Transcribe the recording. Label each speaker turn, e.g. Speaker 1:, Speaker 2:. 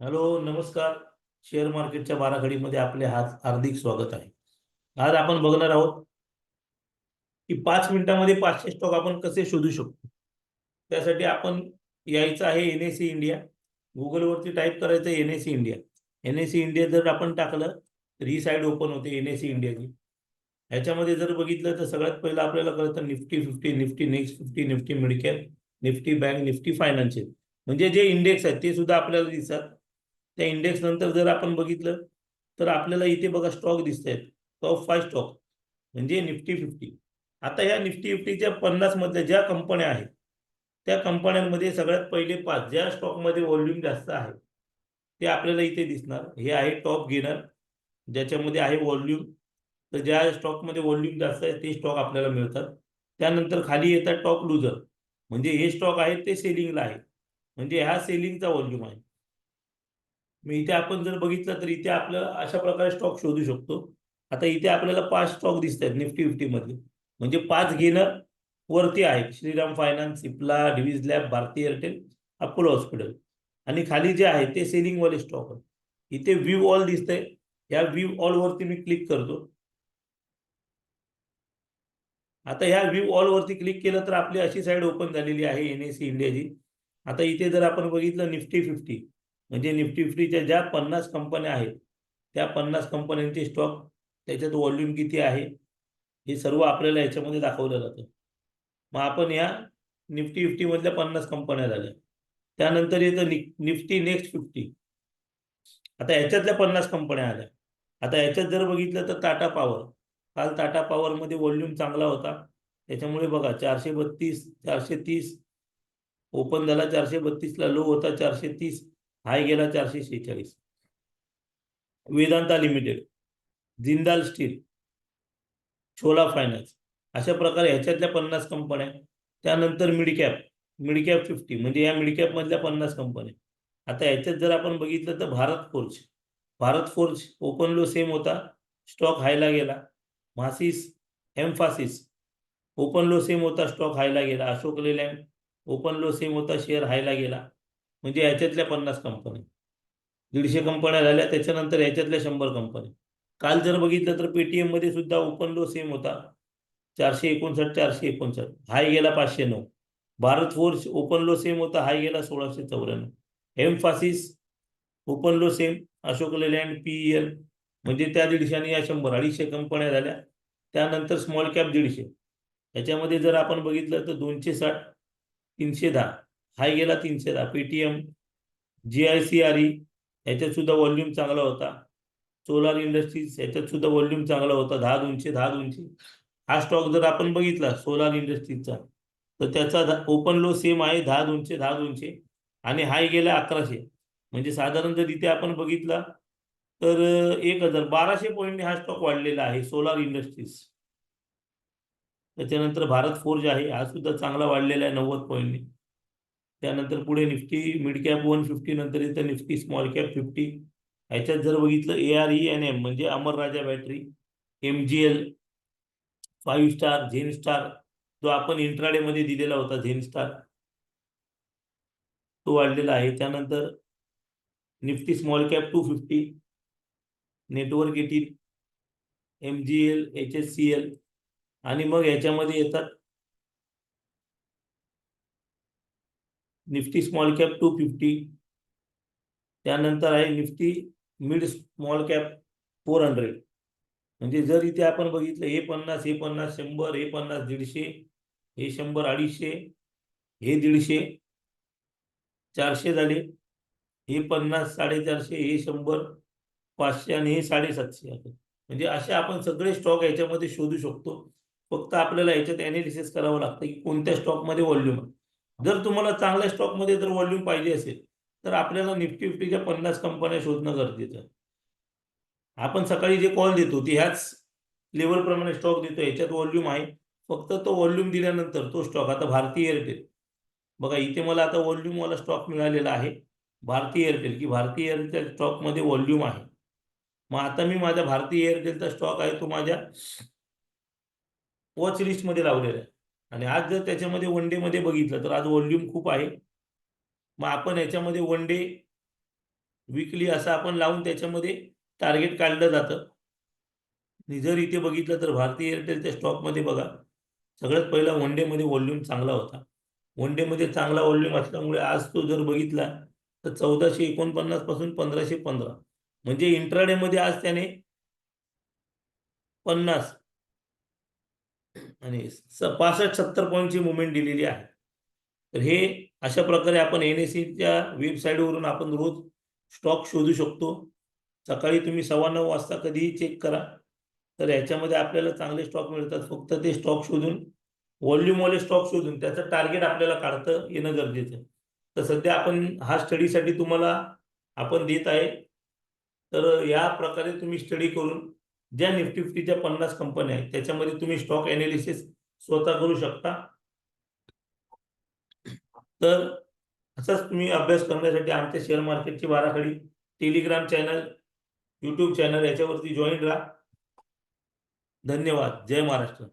Speaker 1: Hello नमस्कार. Share मार्केटच्या बाराखडीमध्ये आपले हात हार्दिक स्वागत आहे. आज आपण बघणार आहोत की पाच मिनिटांमध्ये पाचशे स्टॉक आपण कसे शोधू शकतो? त्यासाठी आपण यायचं आहे एन एस सी इंडिया. गुगलवरती टाईप करायचं N S C India. N S C India जर आपण टाकलं तर ही साईड ओपन होते एन एस सी इंडियाची. ह्याच्यामध्ये जर बघितलं तर सगळ्यात पहिलं आपल्याला कळतं Nifty fifty Nifty next fifty Nifty midcap Nifty bank Nifty financial. म्हणजे जे इंडेक्स आहेत ते सुद्धा आपल्याला दिसतात. त्या इंडेक्स नंतर जर आपण बघितलं तर आपल्याला इथे बघा स्टॉक दिसत आहेत टॉप फाय स्टॉक म्हणजे निफ्टी फिफ्टी आता या निफ्टी फिफ्टीच्या पन्नास मधल्या ज्या कंपन्या आहेत त्या कंपन्यांमध्ये सगळ्यात पहिले पाच ज्या स्टॉकमध्ये व्हॉल्यूम जास्त आहे ते आपल्याला इथे दिसणार. हे आहे टॉप गेनर ज्याच्यामध्ये आहे व्हॉल्यूम तर ज्या स्टॉकमध्ये व्हॉल्यूम जास्त आहे ते स्टॉक आपल्याला मिळतात. त्यानंतर खाली येतात टॉप लुजर म्हणजे हे स्टॉक आहेत ते सेलिंगला आहे. म्हणजे ह्या सेलिंगचा व्हॉल्यूम आहे. मग इथे आपण जर बघितलं तर इथे आपल्याला अशा प्रकारे स्टॉक शोधू शकतो. आता इथे आपल्याला पाच स्टॉक दिसत आहेत निफ्टी फिफ्टीमध्ये. म्हणजे पाच घेणं वरती आहेत Shriram finance Cipla Divi's lab Bharti Airtel Apollo hospital. आणि खाली जे आहे ते सेलिंग वाले स्टॉक आहेत. इथे व्ह्यू ऑल दिसतंय. या व्ह्यू ऑल वरती मी क्लिक करतो. आता ह्या व्ह्यू ऑल वरती क्लिक केलं तर आपली अशी साईड ओपन झालेली आहे एन एस सी इंडियाची. आता इथे जर आपण बघितलं निफ्टी फिफ्टी म्हणजे निफ्टी फिफ्टीच्या ज्या पन्नास कंपन्या आहेत त्या पन्नास कंपन्यांचे स्टॉक त्याच्यात व्हॉल्यूम किती आहे हे सर्व आपल्याला याच्यामध्ये दाखवलं जातं. मग आपण या निफ्टी फिफ्टीमधल्या पन्नास कंपन्या झाल्या. त्यानंतर येतं नि निफ्टी नेक्स्ट फिफ्टी आता याच्यातल्या पन्नास कंपन्या आल्या. आता याच्यात जर बघितलं तर टाटा पॉवर. काल टाटा पॉवरमध्ये व्हॉल्यूम चांगला होता. त्याच्यामुळे बघा चारशे बत्तीस चारशे तीस ओपन झाला चारशे बत्तीसला लो होता चारशे तीस. हाय गेला चारशे शेहेचाळीस. Vedanta limited Jindal steel Chola finance अशा प्रकारे ह्याच्यातल्या पन्नास कंपन्या त्यानंतर मिडकॅप मिडकॅप फिफ्टी म्हणजे या मिडकॅप मधल्या पन्नास कंपन्या आता याच्यात जर आपण बघितलं तर Bharat forge Bharat forge open low same होता. स्टॉक हायला गेला. मासिस एम्फासिस ओपन लो सेम होता. स्टॉक हायला गेला. Ashok Leyland open low same होता. शेअर हायला गेला. म्हणजे याच्यातल्या पन्नास कंपन्या दीडशे कंपन्या झाल्या त्याच्यानंतर याच्यातल्या शंभर कंपन्या काल जर बघितलं तर पेटीएममध्ये सुद्धा ओपन लो सेम होता. चारशे एकोणसाठ चारशे एकोणसाठ हाय गेला पाचशे नऊ. Bharat force open low same होता हाय गेला सोळाशे चौऱ्याण्णव. Mphasis open low same Ashok Leyland P म्हणजे त्या दीडशेने या शंभर अडीचशे कंपन्या झाल्या. त्यानंतर स्मॉल कॅप दीडशे. याच्यामध्ये जर आपण बघितलं तर दोनशे साठ तीनशे दहा. हाय गेला तीनशे दहा. Paytm G I C R E याच्यात सुद्धा व्हॉल्यूम चांगला होता. सोलार इंडस्ट्रीज याच्यात सुद्धा व्हॉल्यूम चांगला होता. दहा दोनशे दहा दोनशे. हा स्टॉक जर आपण बघितला सोलार इंडस्ट्रीजचा तर त्याचा ओपन लो सेम आहे दहा दोनशे दहा दोनशे. आणि हाय गेला अकराशे. म्हणजे साधारण जर इथे आपण बघितला तर एक हजार बाराशे पॉईंटने हा स्टॉक वाढलेला आहे सोलार इंडस्ट्रीज त्याच्यानंतर भारत फोर्ज आहे हा सुद्धा चांगला वाढलेला आहे नव्वद पॉईंटने त्यानंतर पुढे Nifty mid cap one fifty नंतर येतं निफ्टी स्मॉल कॅप फिफ्टी ह्याच्यात जर बघितलं A R E N M म्हणजे Amara Raja battery M G L five star Zensar जो आपण इंट्राडे मध्ये दिलेला होता झेन स्टार. तो वाढलेला आहे. त्यानंतर Nifty small cap two fifty network eighteen M G L H S C L आणि मग याच्यामध्ये येतात Nifty small cap two fifty. त्यानंतर आहे Nifty mid small cap four hundred. म्हणजे जर इथे आपण बघितलं हे पन्नास हे पन्नास शंभर हे पन्नास दीडशे हे शंभर अडीचशे हे दीडशे चारशे झाले. हे पन्नास साडेचारशे हे शंभर पाचशे आणि हे साडेसातशे म्हणजे असे आपण सगळे स्टॉक याच्यामध्ये शोधू शकतो. फक्त आपल्याला याच्यात अनालिसिस करावं लागतं की कोणत्या स्टॉकमध्ये व्हॉल्यूम आहे. जर तुम्हाला चांगल्या स्टॉकमध्ये जर व्हॉल्यूम पाहिजे असेल तर आपल्याला निफ्टी फिफ्टीच्या पन्नास कंपन्या शोधणं गरजेचं. आपण सकाळी जे कॉल देतो ते ह्याच लेवलप्रमाणे स्टॉक देतो याच्यात व्हॉल्यूम आहे. फक्त तो व्हॉल्यूम दिल्यानंतर तो स्टॉक आता भारतीय एअरटेल बघा इथे मला आता व्हॉल्यूमवाला स्टॉक मिळालेला आहे भारतीय एअरटेल की भारतीय एअरटेल स्टॉकमध्ये व्हॉल्यूम आहे. मग आता मी माझ्या भारतीय एअरटेलचा स्टॉक आहे तो माझ्या वॉच लिस्टमध्ये लावलेला आहे. आणि आज जर त्याच्यामध्ये वन डे मध्ये बघितलं तर आज व्हॉल्यूम खूप आहे. मग आपण याच्यामध्ये वन डे विकली असं आपण लावून त्याच्यामध्ये टार्गेट काढलं जातं. आणि जर इथे बघितलं तर भारतीय एअरटेलच्या स्टॉकमध्ये बघा सगळ्यात पहिला वनमध्ये व्हॉल्यूम चांगला होता. वनमध्ये चांगला व्हॉल्यूम असल्यामुळे आज तो जर बघितला तर चौदाशे एकोणपन्नासपासून पंधराशे पंधरा. म्हणजे इंट्राडेमध्ये आज त्याने पन्नास आणि स- पासष्ट सत्तर पॉईंटची मुवमेंट दिलेली आहे. तर हे अशा प्रकारे आपण एन एस सीच्या वेबसाईटवरून आपण रोज स्टॉक शोधू शकतो. सकाळी तुम्ही सव्वा नऊ वाजता कधीही चेक करा. तर याच्यामध्ये आपल्याला चांगले स्टॉक मिळतात. फक्त ते स्टॉक शोधून व्हॉल्यूमवाले स्टॉक शोधून त्याचं टार्गेट आपल्याला काढतं येणं गरजेचं तर सध्या आपण हा स्टडीसाठी तुम्हाला आपण देत आहे. तर या प्रकारे तुम्ही स्टडी करून ज्या निफ्टी फिफ्टीच्या पन्नास कंपन्या आहेत त्याच्यामध्ये तुम्ही स्टॉक अनालिसिस स्वतः करू शकता. तर असंच तुम्ही अभ्यास करण्यासाठी आमच्या शेअर मार्केटची बाराखडी टेलिग्राम चॅनल यूट्यूब चॅनल याच्यावरती जॉईन राहा. धन्यवाद. जय महाराष्ट्र.